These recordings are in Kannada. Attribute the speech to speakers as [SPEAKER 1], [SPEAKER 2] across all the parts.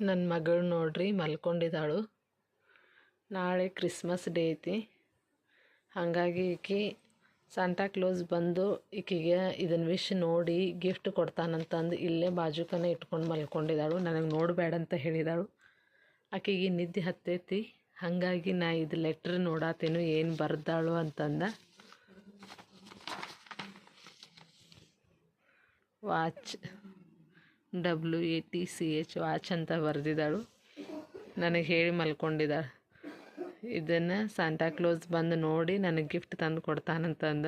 [SPEAKER 1] ನನ್ನ ಮಗಳು ನೋಡ್ರಿ ಮಲ್ಕೊಂಡಿದ್ದಾಳು. ನಾಳೆ ಕ್ರಿಸ್ಮಸ್ ಡೇ ಐತಿ. ಹಾಗಾಗಿ ಈಕಿ ಸಾಂಟಾ ಕ್ಲೋಸ್ ಬಂದು ಈಕಿಗೆ ಇದನ್ನು ವಿಶ್ ನೋಡಿ ಗಿಫ್ಟ್ ಕೊಡ್ತಾನಂತಂದು ಇಲ್ಲೇ ಬಾಜುಕನೇ ಇಟ್ಕೊಂಡು ಮಲ್ಕೊಂಡಿದ್ದಾಳು. ನನಗೆ ನೋಡಬೇಡ ಅಂತ ಹೇಳಿದಾಳು. ಆಕೆಗೆ ನಿದ್ದೆ ಹತ್ತೈತಿ. ಹಾಗಾಗಿ ನಾ ಇದು ಲೆಟ್ರ್ ನೋಡಾತೇನು ಏನು ಬರ್ದಾಳು ಅಂತಂದ. Watch W A T C H watch ಅಂತ ಬರೆದಿದ್ದಾಳು. ನನಗೆ ಹೇಳಿ ಮಲ್ಕೊಂಡಿದ್ದಾಳೆ. ಇದನ್ನು ಸಾಂಟಾ ಕ್ಲೋಸ್ ಬಂದು ನೋಡಿ ನನಗೆ ಗಿಫ್ಟ್ ತಂದು ಕೊಡ್ತಾನಂತಂದ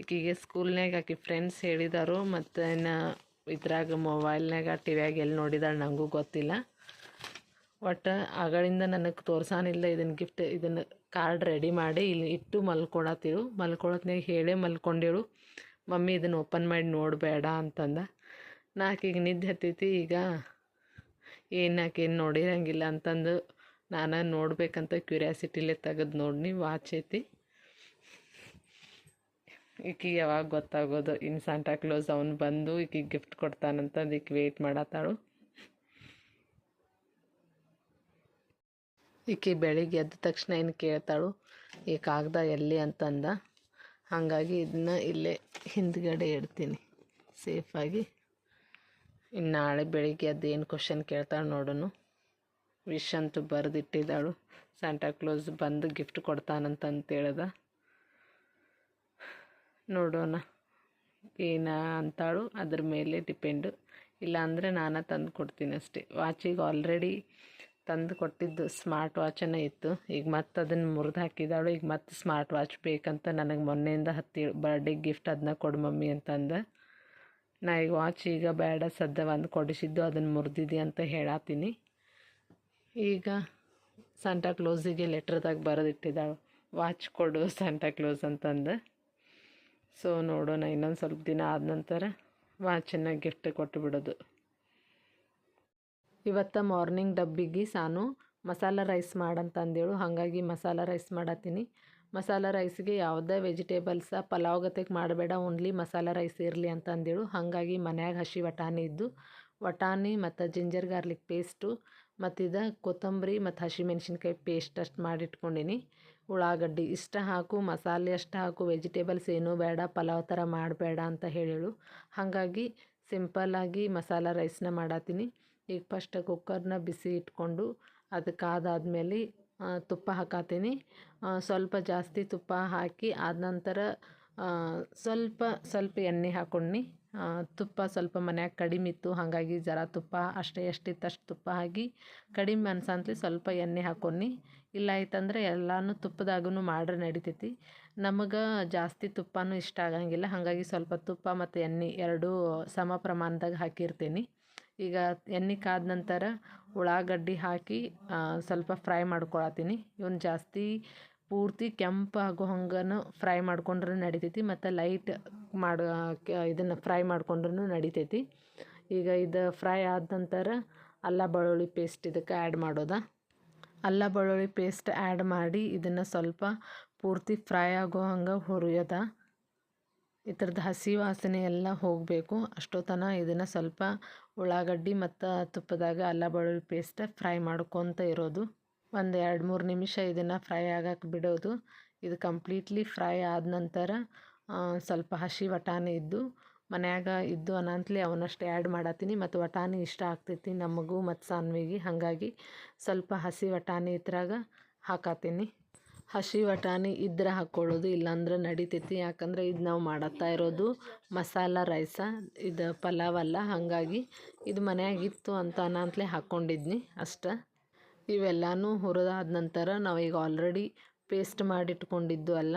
[SPEAKER 1] ಈಕಿಗೆ ಸ್ಕೂಲ್ನಾಗ ಆಕೆ ಫ್ರೆಂಡ್ಸ್ ಹೇಳಿದಾರು, ಮತ್ತು ಇನ್ನು ಇದ್ರಾಗ ಮೊಬೈಲ್ನಾಗ ಟಿ ವ್ಯಾಗ ಎಲ್ಲಿ ನೋಡಿದಾಳೆ ನನಗೂ ಗೊತ್ತಿಲ್ಲ. ಒಟ್ಟು ಆಗಳಿಂದ ನನಗೆ ತೋರ್ಸಾನಿಲ್ಲ ಇದನ್ನು ಗಿಫ್ಟ್ ಇದನ್ನು ಕಾರ್ಡ್ ರೆಡಿ ಮಾಡಿ ಇಲ್ಲಿ ಇಟ್ಟು ಮಲ್ಕೊಳತ್ತಿರು. ಮಲ್ಕೊಳತ್ನಾಗ ಹೇಳೇ ಮಲ್ಕೊಂಡೇಳು ಮಮ್ಮಿ ಇದನ್ನು ಓಪನ್ ಮಾಡಿ ನೋಡಬೇಡ ಅಂತಂದ. ನಾಕೀಗ ನಿದ್ದೆ ಹತ್ತೈತಿ ಈಗ. ಏನು ಆಕೇನು ನೋಡಿರಂಗಿಲ್ಲ ಅಂತಂದು ನಾನು ನೋಡಬೇಕಂತ ಕ್ಯೂರಿಯಾಸಿಟಿಲೇ ತೆಗೆದು ನೋಡಿ ವಾಚ್ ಐತಿ. ಈಕಿಗೆ ಯಾವಾಗ ಗೊತ್ತಾಗೋದು ಇನ್ನು ಸಾಂಟಾ ಕ್ಲೋಸ್ ಅವನು ಬಂದು ಈಕಿಗೆ ಗಿಫ್ಟ್ ಕೊಡ್ತಾನಂತಂದು ಈಕೆ ವೆಯ್ಟ್ ಮಾಡತ್ತಾಳು. ಈಕೆ ಬೆಳಿಗ್ಗೆ ಎದ್ದ ತಕ್ಷಣ ಏನು ಕೇಳ್ತಾಳು, ಈ ಕಾಗದ ಎಲ್ಲಿ? ಅಂತಂದ. ಹಾಗಾಗಿ ಇದನ್ನ ಇಲ್ಲೇ ಹಿಂದ್ಗಡೆ ಇಡ್ತೀನಿ ಸೇಫಾಗಿ ಇನ್ನು ನಾಳೆ ಬೆಳಿಗ್ಗೆ ಅದೇನು ಕ್ವಶನ್ ಕೇಳ್ತಾಳೆ ನೋಡೋನು. ವಿಶ್ ಅಂತೂ ಬರೆದಿಟ್ಟಿದ್ದಾಳು. ಸ್ಯಾಂಟಾ ಕ್ಲೋಸ್ ಬಂದು ಗಿಫ್ಟ್ ಕೊಡ್ತಾನಂತಂತೇಳ್ದ. ನೋಡೋಣ. ಏನ ಅಂತಾಳು. ಅದ್ರ ಮೇಲೆ ಡಿಪೆಂಡು ಇಲ್ಲಾಂದರೆ ನಾನು ತಂದು ಕೊಡ್ತೀನಿ ಅಷ್ಟೇ. ವಾಚಿಗೆ ಆಲ್ರೆಡಿ ತಂದು ಕೊಟ್ಟಿದ್ದು ಸ್ಮಾರ್ಟ್ ವಾಚನೇ ಇತ್ತು. ಈಗ ಮತ್ತೆ ಅದನ್ನು ಮುರಿದು ಹಾಕಿದಾಳು ಈಗ ಮತ್ತೆ ಸ್ಮಾರ್ಟ್ ವಾಚ್ ಬೇಕಂತ ನನಗೆ ಮೊನ್ನೆಯಿಂದ ಹತ್ತಿ ಬರ್ಡೇ ಗಿಫ್ಟ್ ಅದನ್ನ ಕೊಡು ಮಮ್ಮಿ ಅಂತಂದ. ನಾ ಈಗ ವಾಚ್ ಈಗ ಬೇಡ ಸದ್ಯ ಒಂದು ಕೊಡಿಸಿದ್ದು ಅದನ್ನು ಮುರಿದಿದ್ದೆ ಅಂತ ಹೇಳತ್ತೀನಿ ಈಗ ಸಂಟಾ ಕ್ಲೋಸಿಗೆ ಲೆಟ್ರದಾಗ ಬರೆದಿಟ್ಟಿದ್ದಾಳು. ವಾಚ್ ಕೊಡು ಸಂಟಾ ಕ್ಲೋಸ್ ಅಂತಂದು. ಸೊ ನೋಡೋಣ ಇನ್ನೊಂದು ಸ್ವಲ್ಪ ದಿನ ಆದ ನಂತರ ವಾಚನ್ನು ಗಿಫ್ಟ್ ಕೊಟ್ಟು ಬಿಡೋದು. ಇವತ್ತು ಮಾರ್ನಿಂಗ್ ಡಬ್ಬಿಗೆ ಸಾನು ಮಸಾಲ ರೈಸ್ ಮಾಡಂತಂದೇಳು. ಹಾಗಾಗಿ ಮಸಾಲ ರೈಸ್ ಮಾಡತ್ತೀನಿ. ಮಸಾಲ ರೈಸ್ಗೆ ಯಾವುದೇ ವೆಜಿಟೇಬಲ್ಸ, ಪಲಾವ್ ಗತೆಗೆ ಮಾಡಬೇಡ, ಓನ್ಲಿ ಮಸಾಲ ರೈಸ್ ಇರಲಿ ಅಂತ ಅಂದೇಳು ಹಾಗಾಗಿ ಮನ್ಯಾಗ ಹಸಿ ವಟಾಣಿ ಇದ್ದು, ವಟಾಣಿ ಮತ್ತು ಜಿಂಜರ್ ಗಾರ್ಲಿಕ್ ಪೇಸ್ಟು ಮತ್ತು ಇದು ಕೊತ್ತಂಬರಿ ಮತ್ತು ಹಸಿಮೆಣ್ಸಿನ್ಕಾಯಿ ಪೇಸ್ಟ್ ಅಷ್ಟು ಮಾಡಿಟ್ಕೊಂಡೀನಿ. ಉಳ್ಳಾಗಡ್ಡಿ ಇಷ್ಟ ಹಾಕು, ಮಸಾಲೆ ಅಷ್ಟು ಹಾಕು, ವೆಜಿಟೇಬಲ್ಸ್ ಏನೂ ಬೇಡ, ಪಲಾವ್ ಥರ ಮಾಡಬೇಡ ಅಂತ ಹೇಳೇಳು ಹಾಗಾಗಿ ಸಿಂಪಲ್ಲಾಗಿ ಮಸಾಲ ರೈಸ್ನ ಮಾಡತ್ತೀನಿ ಈಗ ಫಸ್ಟ್ ಕುಕ್ಕರ್ನ ಬಿಸಿ ಇಟ್ಕೊಂಡು ಅದಕ್ಕೆ ಆದಾದ್ಮೇಲೆ ತುಪ್ಪ ಹಾಕತೀನಿ. ಸ್ವಲ್ಪ ಜಾಸ್ತಿ ತುಪ್ಪ ಹಾಕಿ ಆದ ನಂತರ ಸ್ವಲ್ಪ ಸ್ವಲ್ಪ ಎಣ್ಣೆ ಹಾಕೊಂಡ್ನಿ. ತುಪ್ಪ ಸ್ವಲ್ಪ ಮನ್ಯಾಗ ಕಡಿಮೆ ಇತ್ತು, ಹಾಗಾಗಿ ಜರ ತುಪ್ಪ, ಅಷ್ಟೇ ಎಷ್ಟಿತ್ತು ಅಷ್ಟು ತುಪ್ಪ ಹಾಕಿ ಕಡಿಮೆ ಅನ್ಸಂತ್ಲಿ ಸ್ವಲ್ಪ ಎಣ್ಣೆ ಹಾಕೊಂಡ್ನಿ. ಇಲ್ಲ ಆಯ್ತಂದ್ರೆ ಎಲ್ಲನೂ ತುಪ್ಪದಾಗೂ ಮಾಡ್ರೆ ನಡಿತೈತಿ. ನಮಗೆ ಜಾಸ್ತಿ ತುಪ್ಪನೂ ಇಷ್ಟ ಆಗಂಗಿಲ್ಲ, ಹಾಗಾಗಿ ಸ್ವಲ್ಪ ತುಪ್ಪ ಮತ್ತು ಎಣ್ಣೆ ಎರಡೂ ಸಮ ಪ್ರಮಾಣದಾಗ ಹಾಕಿರ್ತೀನಿ. ಈಗ ಎಣ್ಣೆ ಕಾದ ನಂತರ ಉಳ್ಳಾಗಡ್ಡಿ ಹಾಕಿ ಸ್ವಲ್ಪ ಫ್ರೈ ಮಾಡ್ಕೊಳತ್ತೀನಿ. ಇವನ್ ಜಾಸ್ತಿ ಪೂರ್ತಿ ಕೆಂಪಾಗೋ ಹಂಗನು ಫ್ರೈ ಮಾಡ್ಕೊಂಡ್ರೂ ನಡಿತೈತಿ, ಮತ್ತು ಲೈಟ್ ಮಾಡ ಇದನ್ನು ಫ್ರೈ ಮಾಡ್ಕೊಂಡ್ರೂ ನಡಿತೈತಿ. ಈಗ ಇದು ಫ್ರೈ ಆದ ನಂತರ ಅಲ್ಲ ಬೆಳ್ಳುಳ್ಳಿ ಪೇಸ್ಟ್ ಇದಕ್ಕೆ ಆ್ಯಡ್ ಮಾಡೋದ. ಅಲ್ಲ ಬೆಳ್ಳುಳ್ಳಿ ಪೇಸ್ಟ್ ಆ್ಯಡ್ ಮಾಡಿ ಇದನ್ನು ಸ್ವಲ್ಪ ಪೂರ್ತಿ ಫ್ರೈ ಆಗೋ ಹಂಗೆ ಹುರಿಯೋದ. ಈ ಥರದ ಹಸಿ ವಾಸನೆ ಎಲ್ಲ ಹೋಗಬೇಕು. ಅಷ್ಟೊತ್ತನ ಇದನ್ನು ಸ್ವಲ್ಪ ಉಳ್ಳಾಗಡ್ಡಿ ಮತ್ತು ತುಪ್ಪದಾಗ ಅಲ್ಲ ಬೆಳ್ಳುಳ್ಳಿ ಪೇಸ್ಟ್ ಫ್ರೈ ಮಾಡ್ಕೊತ ಇರೋದು. ಒಂದು ಎರಡು ಮೂರು ನಿಮಿಷ ಇದನ್ನು ಫ್ರೈ ಆಗಕ್ಕೆ ಬಿಡೋದು. ಇದು ಕಂಪ್ಲೀಟ್ಲಿ ಫ್ರೈ ಆದ ನಂತರ ಸ್ವಲ್ಪ ಹಸಿ ವಟಾಣಿ ಇದ್ದು, ಮನ್ಯಾಗ ಇದ್ದು ಅನಂತಲಿ ಅವನಷ್ಟು ಆ್ಯಡ್ ಮಾಡತ್ತೀನಿ. ಮತ್ತು ವಟಾಣಿ ಇಷ್ಟ ಆಗ್ತೈತಿ ನಮಗೂ ಮತ್ತು ಸಾನ್ವಿಗೆ. ಹಾಗಾಗಿ ಸ್ವಲ್ಪ ಹಸಿ ವಟಾಣಿ ಇದ್ರಾಗ ಹಾಕತ್ತೀನಿ. ಹಸಿ ವಟಾಣಿ ಇದ್ರೆ ಹಾಕ್ಕೊಳ್ಳೋದು ಇಲ್ಲಾಂದ್ರೆ ನಡಿತೈತಿ. ಯಾಕಂದ್ರೆ ಇದು ನಾವು ಮಾಡತ್ತಾ ಇರೋದು ಮಸಾಲ, ರೈಸ, ಇದು ಪಲಾವ್ ಅಲ್ಲ, ಹಾಗಾಗಿ ಇದು ಮನ್ಯಾಗ ಇತ್ತು ಅಂತ ಅನಂತಲೇ ಹಾಕ್ಕೊಂಡಿದ್ನಿ ಅಷ್ಟೆ. ಇವೆಲ್ಲನೂ ಹುರಿದಾದ ನಂತರ ನಾವು ಈಗ ಆಲ್ರೆಡಿ ಪೇಸ್ಟ್ ಮಾಡಿಟ್ಕೊಂಡಿದ್ದು ಅಲ್ಲ,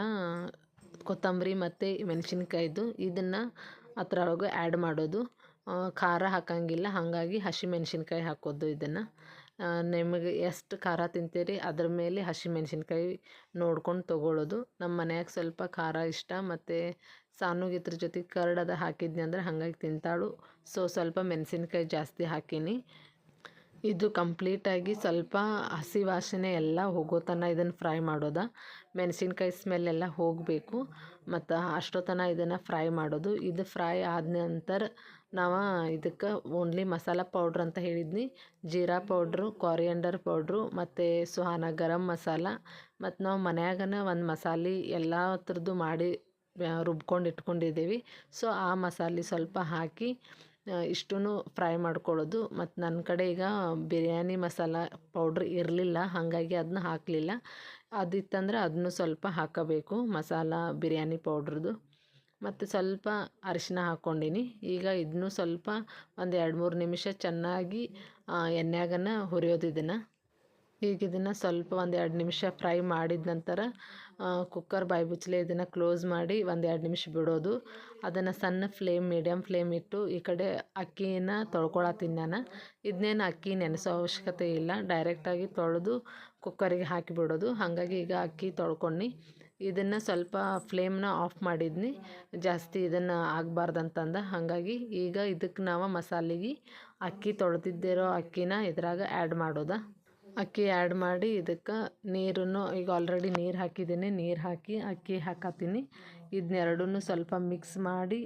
[SPEAKER 1] ಕೊತ್ತಂಬರಿ ಮತ್ತು ಮೆಣಸಿನ್ಕಾಯ್ದು. ಇದನ್ನು ಅದ್ರೊಳಗೆ ಆ್ಯಡ್ ಮಾಡೋದು. ಖಾರ ಹಾಕಂಗಿಲ್ಲ, ಹಾಗಾಗಿ ಹಸಿಮೆಣ್ಸಿನ್ಕಾಯಿ ಹಾಕೋದು ಇದನ್ನು. ನಿಮಗೆ ಎಷ್ಟು ಖಾರ ತಿಂತೀರಿ? ಅದ್ರ ಮೇಲೆ ಹಸಿಮೆಣ್ಸಿನ್ಕಾಯಿ ನೋಡ್ಕೊಂಡು ತೊಗೊಳ್ಳೋದು. ನಮ್ಮ ಮನ್ಯಾಗ ಸ್ವಲ್ಪ ಖಾರ ಇಷ್ಟ. ಮತ್ತು ಸಾನುಗೆ ಇದ್ರ ಜೊತೆಗೆ ಅದು ಹಾಕಿದ್ನಿ ಅಂದ್ರೆ ಹಾಗಾಗಿ ತಿಂತಾಳು. ಸೊ ಸ್ವಲ್ಪ ಮೆಣಸಿನ್ಕಾಯಿ ಜಾಸ್ತಿ ಹಾಕೀನಿ. ಇದು ಕಂಪ್ಲೀಟಾಗಿ ಸ್ವಲ್ಪ ಹಸಿ ವಾಸನೆ ಎಲ್ಲ ಹೋಗೋ ತನಕ ಇದನ್ನು ಫ್ರೈ ಮಾಡೋದ. ಮೆಣಸಿನ್ಕಾಯಿ ಸ್ಮೆಲ್ ಎಲ್ಲ ಹೋಗಬೇಕು. ಮತ್ತು ಅಷ್ಟೊತ್ತನ ಇದನ್ನು ಫ್ರೈ ಮಾಡೋದು. ಇದು ಫ್ರೈ ಆದ ನಂತರ ನಾವು ಇದಕ್ಕೆ ಓನ್ಲಿ ಮಸಾಲ ಪೌಡ್ರ್ ಅಂತ ಹೇಳಿದ್ನಿ. ಜೀರಾ ಪೌಡ್ರು ಕಾರಿಯಂಡರ್ ಪೌಡ್ರು ಮತ್ತು ಸುಹಾನ ಗರಂ ಮಸಾಲ. ಮತ್ತು ನಾವು ಮನ್ಯಾಗನ ಒಂದು ಮಸಾಲೆ ಎಲ್ಲ ಥರದ್ದು ಮಾಡಿ ರುಬ್ಕೊಂಡು ಇಟ್ಕೊಂಡಿದ್ದೀವಿ ಸೊ ಆ ಮಸಾಲೆ ಸ್ವಲ್ಪ ಹಾಕಿ ಇಷ್ಟೂ ಫ್ರೈ ಮಾಡ್ಕೊಳ್ಳೋದು ಮತ್ತು ನನ್ನ ಕಡೆ ಈಗ ಬಿರಿಯಾನಿ ಮಸಾಲ ಪೌಡ್ರ್ ಇರಲಿಲ್ಲ, ಹಾಗಾಗಿ ಅದನ್ನ ಹಾಕಲಿಲ್ಲ. ಅದಿತ್ತಂದ್ರೆ ಅದನ್ನು ಸ್ವಲ್ಪ ಹಾಕಬೇಕು ಮಸಾಲ, ಬಿರಿಯಾನಿ ಪೌಡ್ರದ್ದು ಮತ್ತು ಸ್ವಲ್ಪ ಅರಿಶಿನ ಹಾಕ್ಕೊಂಡಿನಿ. ಈಗ ಇದನ್ನು ಸ್ವಲ್ಪ ಒಂದು ಎರಡು ಮೂರು ನಿಮಿಷ ಚೆನ್ನಾಗಿ ಎಣ್ಣೆಯಾಗನ ಹುರಿಯೋದು ಇದನ್ನು. ಈಗ ಇದನ್ನು ಸ್ವಲ್ಪ ಒಂದು ಎರಡು ನಿಮಿಷ ಫ್ರೈ ಮಾಡಿದ ನಂತರ ಕುಕ್ಕರ್ ಬಾಯಿ ಮುಚ್ಚಲೆ ಇದನ್ನು ಕ್ಲೋಸ್ ಮಾಡಿ ಒಂದು ಎರಡು ನಿಮಿಷ ಬಿಡೋದು. ಅದನ್ನು ಸಣ್ಣ ಫ್ಲೇಮ್ ಮೀಡಿಯಮ್ ಫ್ಲೇಮ್ ಇಟ್ಟು ಈ ಕಡೆ ಅಕ್ಕಿನ ತೊಳ್ಕೊಳತ್ತೀನಿ ನಾನು. ಇದನ್ನೇನು ಅಕ್ಕಿ ನೆನೆಸೋ ಅವಶ್ಯಕತೆ ಇಲ್ಲ. ಡೈರೆಕ್ಟಾಗಿ ತೊಳೆದು ಕುಕ್ಕರಿಗೆ ಹಾಕಿಬಿಡೋದು ಹಾಗಾಗಿ ಈಗ ಅಕ್ಕಿ ತೊಳ್ಕೊಂಡು. ಇದನ್ನು ಸ್ವಲ್ಪ ಫ್ಲೇಮ್ನ ಆಫ್ ಮಾಡಿದ್ನಿ. ಜಾಸ್ತಿ ಇದನ್ನು ಆಗಬಾರ್ದಂತಂದ. ಹಾಗಾಗಿ ಈಗ ಇದಕ್ಕೆ ನಾವು ಮಸಾಲೆಗೆ ಅಕ್ಕಿ ತೊಳೆದಿದ್ದಿರೋ ಅಕ್ಕಿನ ಇದ್ರಾಗ ಆ್ಯಡ್ ಮಾಡೋದ. ಅಕ್ಕಿ ಆ್ಯಡ್ ಮಾಡಿ ಇದಕ್ಕೆ ನೀರನ್ನು, ಈಗ ಆಲ್ರೆಡಿ ನೀರು ಹಾಕಿದ್ದೀನಿ ನೀರು ಹಾಕಿ ಅಕ್ಕಿ ಹಾಕತ್ತೀನಿ ಇದನ್ನೆರಡೂ ಸ್ವಲ್ಪ ಮಿಕ್ಸ್ ಮಾಡಿ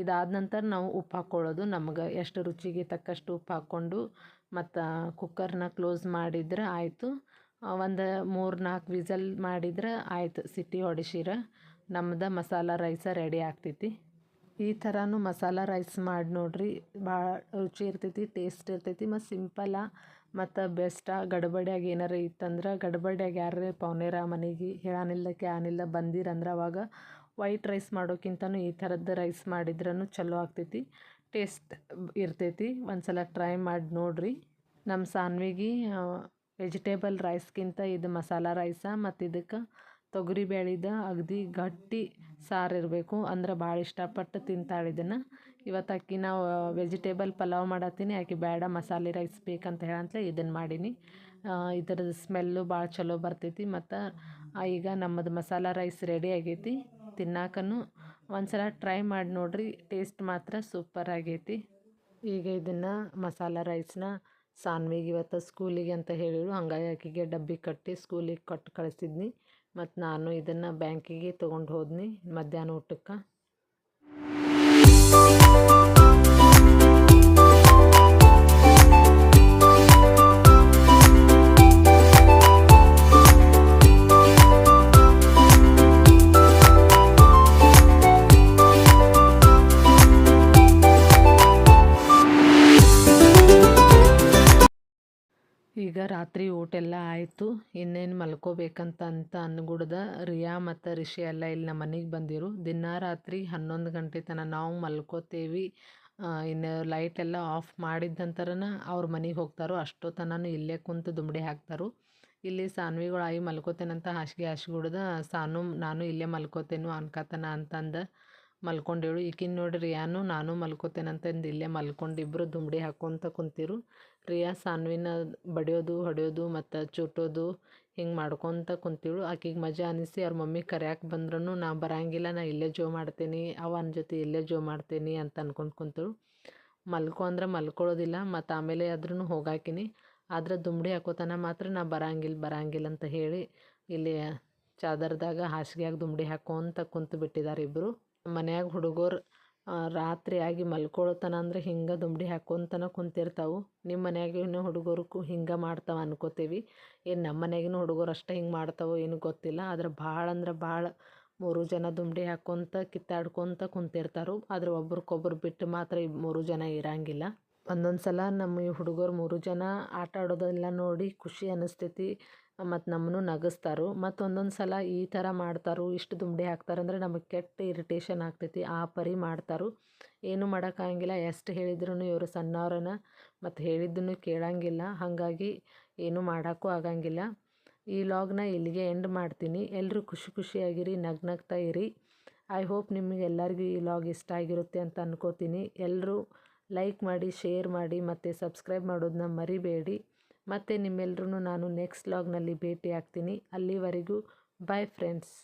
[SPEAKER 1] ಇದಾದ ನಂತರ ನಾವು ಉಪ್ಪು ಹಾಕ್ಕೊಳ್ಳೋದು ನಮ್ಗೆ. ಎಷ್ಟು ರುಚಿಗೆ ತಕ್ಕಷ್ಟು ಉಪ್ಪು ಹಾಕ್ಕೊಂಡು ಮತ್ತು ಕುಕ್ಕರ್ನ ಕ್ಲೋಸ್ ಮಾಡಿದ್ರೆ ಆಯಿತು. ಒಂದು ಮೂರು ನಾಲ್ಕು ವಿಸಲ್ ಮಾಡಿದ್ರೆ ಆಯ್ತು ಸಿಟಿ ಹೊಡಿಸಿರ ನಮ್ದು ಮಸಾಲ ರೈಸ ರೆಡಿ ಆಗ್ತೈತಿ. ಈ ಥರನೂ ಮಸಾಲ ರೈಸ್ ಮಾಡಿ ನೋಡ್ರಿ. ಭಾಳ ರುಚಿ ಇರ್ತೈತಿ, ಟೇಸ್ಟ್ ಇರ್ತೈತಿ ಮತ್ತು ಸಿಂಪಲ್ಲ ಮತ್ತು ಬೆಸ್ಟ ಗಡ್ಬಡ್ಯಾಗ ಏನಾರ ಇತ್ತಂದ್ರೆ ಗಡ್ಬಡ್ಯಾಗ ಯಾರೇ ಪೌನೇರ ಮನೆಗೆ ಹೇಳಾನಿಲ್ಲ ಕ್ಯಾನಿಲ್ಲ ಬಂದಿರಂದ್ರೆ ಅವಾಗ ವೈಟ್ ರೈಸ್ ಮಾಡೋಕ್ಕಿಂತನೂ ಈ ಥರದ್ದು ರೈಸ್ ಮಾಡಿದ್ರೂ ಚಲೋ ಆಗ್ತೈತಿ, ಟೇಸ್ಟ್ ಇರ್ತೈತಿ. ಒಂದು ಸಲ ಟ್ರೈ ಮಾಡಿ ನೋಡ್ರಿ. ನಮ್ಮ ಸಾನ್ವಿಗೆ ವೆಜಿಟೇಬಲ್ ರೈಸ್ಗಿಂತ ಇದು ಮಸಾಲ ರೈಸ ಮತ್ತು ಇದಕ್ಕೆ ತೊಗರಿ ಬೇಳಿದ ಅಗದಿ ಗಟ್ಟಿ ಸಾರು ಇರಬೇಕು ಅಂದ್ರೆ ಭಾಳ ಇಷ್ಟಪಟ್ಟು ತಿಂತಾಳೆ ಇದನ್ನು. ಇವತ್ತು ಅಕ್ಕಿ ನಾವು ವೆಜಿಟೇಬಲ್ ಪಲಾವ್ ಮಾಡತ್ತೀನಿ, ಆಕೆ ಬೇಡ ಮಸಾಲೆ ರೈಸ್ ಬೇಕಂತ ಹೇಳಂತಲೇ ಇದನ್ನು ಮಾಡೀನಿ. ಇದ್ರದ್ದು ಸ್ಮೆಲ್ಲು ಭಾಳ ಚಲೋ ಬರ್ತೈತಿ ಮತ್ತು ಈಗ ನಮ್ಮದು ಮಸಾಲ ರೈಸ್ ರೆಡಿ ಆಗೈತಿ. ತಿನ್ನಾಕನು ಒಂದು ಸಲ ಟ್ರೈ ಮಾಡಿ ನೋಡಿರಿ, ಟೇಸ್ಟ್ ಮಾತ್ರ ಸೂಪರ್ ಆಗೈತಿ. ಈಗ ಇದನ್ನು ಮಸಾಲ ರೈಸ್ನ ಸಾನ್ವಿಗೆ ಇವತ್ತು ಸ್ಕೂಲಿಗೆ ಅಂತ ಹೇಳಿದ್ರು. ಹಂಗಾಗಿ ಆಕೆಗೆ ಡಬ್ಬಿ ಕಟ್ಟಿ ಸ್ಕೂಲಿಗೆ ಕೊಟ್ಟು ಕಳಿಸಿದ್ನಿ. ಮತ್ತು ನಾನು ಇದನ್ನು ಬ್ಯಾಂಕಿಗೆ ತೊಗೊಂಡು ಹೋದ್ನಿ ಮಧ್ಯಾಹ್ನ ಊಟಕ್ಕೆ. ರಾತ್ರಿ ಊಟ ಎಲ್ಲ ಆಯಿತು. ಇನ್ನೇನು ಮಲ್ಕೋಬೇಕಂತ ಅಂತ ಅನ್ಗುಡ್ದ ರಿಯಾ ಮತ್ತು ರಿಷಿ ಎಲ್ಲ ಇಲ್ಲಿ ನಮ್ಮ ಮನೆಗೆ ಬಂದಿರು. ದಿನ ರಾತ್ರಿ ಹನ್ನೊಂದು ಗಂಟೆ ತನಕ ನಾವು ಮಲ್ಕೋತೇವಿ. ಇನ್ನು ಲೈಟ್ ಎಲ್ಲ ಆಫ್ ಮಾಡಿದ ನಂತರನ ಅವ್ರ ಮನೆಗೆ ಹೋಗ್ತಾರೋ. ಅಷ್ಟೊತ್ತನೂ ಇಲ್ಲೇ ಕುಂತು ದುಂಬಡಿ ಹಾಕ್ತಾರೋ. ಇಲ್ಲಿ ಸಾನ್ವಿಗಳು ಆಯಿ ಮಲ್ಕೋತೇನಂತ ಹಾಸಿಗೆ ಹಾಸ್ಗುಡ್ದ, ಸಾನು, ನಾನು ಇಲ್ಲೇ ಮಲ್ಕೋತೇನು ಅನ್ಕತನ ಅಂತಂದು ಮಲ್ಕೊಂಡೇಳು. ಈಕಿನ ನೋಡಿ ಯಾನು ನಾನು ಮಲ್ಕೋತೇನಂತಂದು ಇಲ್ಲೇ ಮಲ್ಕೊಂಡು ಇಬ್ಬರು ದುಂಬಡಿ ಹಾಕ್ಕೊತ ಕುಂತಿರು. ರಿಯಾ ಸಾನ್ವಿನ ಬಡಿಯೋದು, ಹೊಡೆಯೋದು ಮತ್ತು ಚೂಟೋದು ಹಿಂಗೆ ಮಾಡ್ಕೊತ ಕುಂತಿಳು. ಆಕಿಗೆ ಮಜಾ ಅನಿಸಿ ಅವ್ರ ಮಮ್ಮಿ ಕರ್ಯಾಕೆ ಬಂದ್ರೂ ನಾ ಬರಂಗಿಲ್ಲ, ನಾ ಇಲ್ಲೇ ಜೋ ಮಾಡ್ತೀನಿ ಅವನ ಜೊತೆ ಇಲ್ಲೇ ಜೋ ಮಾಡ್ತೀನಿ ಅಂತ ಅನ್ಕೊಂಡು ಕುಂತಳು. ಮಲ್ಕೊ ಅಂದ್ರೆ ಮಲ್ಕೊಳ್ಳೋದಿಲ್ಲ ಮತ್ತು ಆಮೇಲೆ ಆದ್ರೂ ಹೋಗಾಕಿನಿ. ಆದ್ರೆ ದುಮ್ಡಿ ಹಾಕೋತನ ಮಾತ್ರ ನಾ ಬರಂಗಿಲ್ಲ ಬರಂಗಿಲ್ಲ ಅಂತ ಹೇಳಿ ಇಲ್ಲಿ ಚಾದರ್ದಾಗ ಹಾಸಿಗೆಯಾಗ ದುಮ್ಡಿ ಹಾಕೋಂತ ಕುಂತು ಬಿಟ್ಟಿದ್ದಾರೆ ಇಬ್ಬರು ಮನ್ಯಾಗ ಹುಡುಗರು ರಾತ್ರಿ ಆಗಿ ಮಲ್ಕೊಳತನ ಅಂದ್ರೆ ಹಿಂಗೆ ದುಂಬಡಿ ಹಾಕ್ಕೊಂತನ ಕುಂತಿರ್ತಾವೆ. ನಿಮ್ಮ ಮನ್ಯಾಗಿನ ಹುಡುಗರು ಹಿಂಗೆ ಮಾಡ್ತಾವೆ ಅನ್ಕೋತೀವಿ. ಏನು ನಮ್ಮ ಮನ್ಯಾಗಿನ ಹುಡುಗರು ಅಷ್ಟೇ ಹಿಂಗೆ ಮಾಡ್ತಾವೋ ಏನು ಗೊತ್ತಿಲ್ಲ. ಆದ್ರೆ ಭಾಳ ಅಂದ್ರೆ ಭಾಳ ಮೂರು ಜನ ದುಂಬಡಿ ಹಾಕ್ಕೊಂತ ಕಿತ್ತಾಡ್ಕೊತ ಕುಂತಿರ್ತಾರೆ. ಆದ್ರೆ ಒಬ್ರಿಗೊಬ್ರು ಬಿಟ್ಟು ಮಾತ್ರ ಈ ಮೂರು ಜನ ಇರಂಗಿಲ್ಲ. ಒಂದೊಂದು ಸಲ ನಮ್ಮ ಈ ಹುಡುಗರು ಮೂರು ಜನ ಆಟ ಆಡೋದೆಲ್ಲ ನೋಡಿ ಖುಷಿ ಅನ್ನಿಸ್ತೈತಿ ಮತ್ತು ನಮ್ಮನ್ನು ನಗಿಸ್ತಾರು. ಮತ್ತು ಒಂದೊಂದು ಸಲ ಈ ಥರ ಮಾಡ್ತಾರೋ, ಇಷ್ಟು ದುಂಬಡಿ ಹಾಕ್ತಾರೆ ಅಂದರೆ ನಮಗೆ ಕೆಟ್ಟ ಇರಿಟೇಷನ್ ಆಗ್ತೈತಿ, ಆ ಪರಿ ಮಾಡ್ತಾರೋ. ಏನು ಮಾಡೋಕ್ಕಾಗಂಗಿಲ್ಲ ಎಷ್ಟು ಹೇಳಿದ್ರೂ ಇವರು ಸಣ್ಣವ್ರನ್ನ ಮತ್ತು ಹೇಳಿದ್ದನ್ನು ಕೇಳಂಗಿಲ್ಲ, ಹಾಗಾಗಿ ಏನು ಮಾಡೋಕ್ಕೂ ಆಗಂಗಿಲ್ಲ. ಈ ಲಾಗ್ನ ಇಲ್ಲಿಗೆ ಎಂಡ್ ಮಾಡ್ತೀನಿ. ಎಲ್ಲರೂ ಖುಷಿ ಖುಷಿಯಾಗಿರಿ ನಗ್ ನಗ್ತಾ ಇರಿ. ಐ ಹೋಪ್ ನಿಮಗೆ ಎಲ್ಲರಿಗೂ ಈ ಲಾಗ್ ಇಷ್ಟ ಆಗಿರುತ್ತೆ ಅಂತ ಅನ್ಕೋತೀನಿ. ಎಲ್ಲರೂ ಲೈಕ್ ಮಾಡಿ, ಶೇರ್ ಮಾಡಿ, ಮತ್ತು ಸಬ್ಸ್ಕ್ರೈಬ್ ಮಾಡೋದನ್ನ ಮರಿಬೇಡಿ. ಮತ್ತು ನಿಮ್ಮೆಲ್ಲರೂ ನಾನು ನೆಕ್ಸ್ಟ್ ಲಾಗ್ನಲ್ಲಿ ಭೇಟಿ ಆಗ್ತೀನಿ ಅಲ್ಲಿವರೆಗೂ ಬಾಯ್ ಫ್ರೆಂಡ್ಸ್